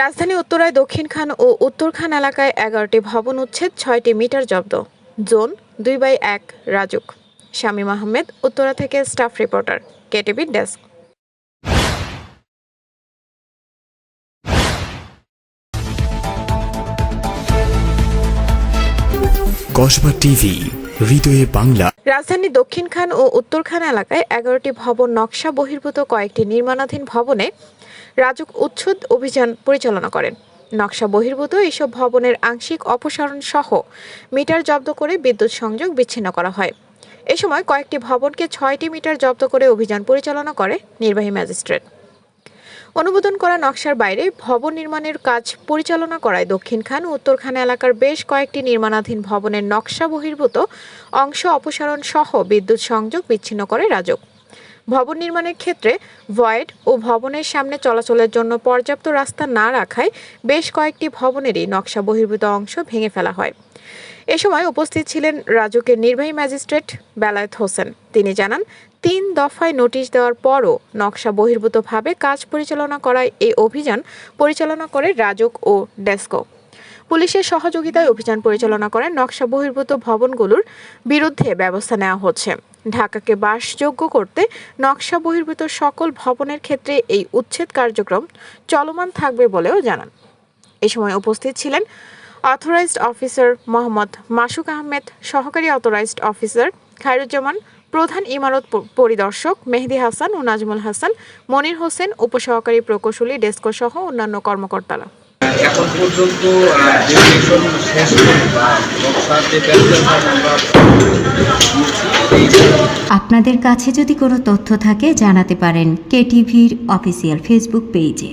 রাজধানী উত্তরায় দক্ষিণখান ও উত্তরখান এলাকায় এগারোটি ভবন উচ্ছেদ, ছয়টি মিটার জব্দ। জোন দুই বাই এক রাজুক। শামীম আহমেদ, উত্তরা থেকে staff reporter, KTV desk. Kasba TV, হৃদয়ে বাংলা। রাজধানী দক্ষিণখান ও উত্তরখান এলাকায় এগারোটি ভবন নকশা বহির্ভূত কয়েকটি নির্মাণাধীন ভবনে রাজুক উচ্ছেদ অভিযান পরিচালনা করেন। নকশা বহির্ভূত এইসব ভবনের আংশিক অপসারণ সহ মিটার জব্দ করে বিদ্যুৎ সংযোগ বিচ্ছিন্ন করা হয়। এ সময় কয়েকটি ভবনকে ছয়টি মিটার জব্দ করে অভিযান পরিচালনা করে নির্বাহী ম্যাজিস্ট্রেট। অনুমোদন করা নকশার বাইরে ভবন নির্মাণের কাজ পরিচালনা করায় দক্ষিণখান ও উত্তরখান এলাকার বেশ কয়েকটি নির্মাণাধীন ভবনের নকশা বহির্ভূত অংশ অপসারণ সহ বিদ্যুৎ সংযোগ বিচ্ছিন্ন করে রাজক। ভবন নির্মাণের ক্ষেত্রে ভয়েড ও ভবনের সামনে চলাচলের জন্য পর্যাপ্ত রাস্তা না রাখায় বেশ কয়েকটি ভবনেরই নকশা বহির্ভূত অংশ ভেঙে ফেলা হয়। এ সময় উপস্থিত ছিলেন রাজুকের নির্বাহী ম্যাজিস্ট্রেট বেলায়েত হোসেন। তিনি জানান, তিন দফায় নোটিশ দেওয়ার পরও নকশা বহির্ভূতভাবে কাজ পরিচালনা করায় এই অভিযান পরিচালনা করে রাজক ও ডেস্কো। পুলিশের সহযোগিতায় অভিযান পরিচালনা করেন নকশা বহির্ভূত ভবনগুলোর বিরুদ্ধে ব্যবস্থা নেওয়া হচ্ছে। ঢাকাকে বাসযোগ্য করতে নকশা বহির্ভূত সকল ভবনের ক্ষেত্রে এই উচ্ছেদ কার্যক্রম চলমান থাকবে বলেও জানান। এ সময় উপস্থিত ছিলেন অথরাইজড অফিসার মোহাম্মদ মাসুক আহমেদ সহকারী অথরাইজড অফিসার খায়রুজ্জামান প্রধান ইমারত পরিদর্শক মেহেদি হাসান ও নাজমুল হাসান মনির হোসেন উপসহকারী প্রকৌশলী ডেস্কো সহ অন্যান্য কর্মকর্তারা। এখন পর্যন্ত শেষ আপনাদের কাছে যদি কোনো তথ্য থাকে জানাতে পারেন কেটিভির অফিসিয়াল ফেসবুক পেজে